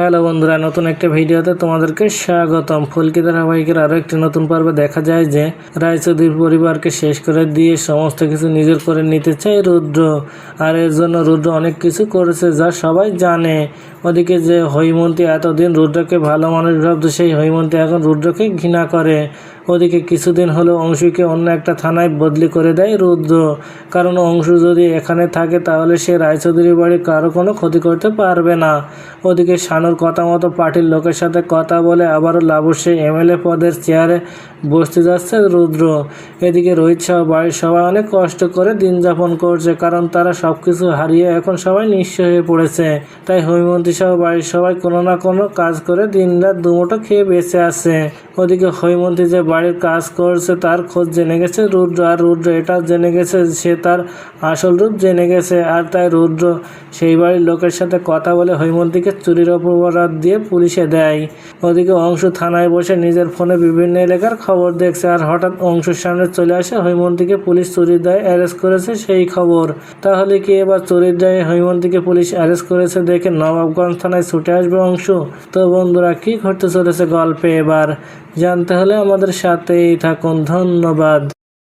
Hello বন্ধুরা, নতুন একটা ভিডিওতে তোমাদেরকে স্বাগতম। ফুলকি ধারাবাহিকের আরও একটি নতুন পর্বে দেখা যায় যে রায়চৌধুরীর পরিবারকে শেষ করে দিয়ে সমস্ত কিছু নিজের করে নিতে চায় রুদ্র। আর এর জন্য রুদ্র অনেক কিছু করেছে যা সবাই জানে। ওদিকে যে হৈমন্তী এতদিন রুদ্রকে ভালো মানুষ ভাবতো, সেই হৈমন্তী এখন রুদ্রকে ঘৃণা করে। ওদিকে কিছুদিন হলো অংশুকে অন্য একটা থানায় বদলি করে দেয় রুদ্র। কারণ অংশু যদি এখানে থাকে তাহলে সে রায়চৌধুরী বাড়ির কারও কোনো ক্ষতি করতে পারবে না। ওদিকে শানুর কথা মতো পার্টির লোকের সাথে কথা বলে আবারও লাবুর সেই এমএলএ পদের চেয়ারে বসতে যাচ্ছে রুদ্র। এদিকে রোহিত সহ বাড়ির সবাই অনেক কষ্ট করে দিন যাপন করছে কারণ তারা সব কিছু হারিয়ে এখন সবাই নিঃস্ব হয়ে পড়েছে। তাই হৈমন্তী সহ বাড়ির সবাই কোনো না কোনো কাজ করে দিন রাত দুমুটো খেয়ে বেঁচে আছে। ওদিকে হৈমন্তী যে বাড়ির কাজ করছে, তার খোঁজ জেনে গেছে রুদ্র, আর রুদ্র এটা জেনে গেছে সে তার আসল রূপ জেনে গেছে, আর তাই রুদ্র সেই বাড়ির লোকের সাথে কথা বলে হৈমন্তীকে চুরির অপরাধ দিয়ে পুলিশে দেয়। ওদিকে অংশ থানায় বসে নিজের ফোনে বিভিন্ন এলাকার খবর দেখছে, আর হঠাৎ অংশুর সামনে চলে আসে হৈমন্তীকে পুলিশ চুরির দায়ে, অ্যারেস্ট করেছে সেই খবর। তাহলে কি এবার চুরির দায়ে হৈমন্তীকে পুলিশ অ্যারেস্ট করেছে দেখে নবাবগঞ্জ থানায় ছুটে আসবে অংশ? তো বন্ধুরা, কি ঘটতে চলেছে গল্পে এবার? জানতে হলে আমাদের সাথেই থাকুন ধন্যবাদ।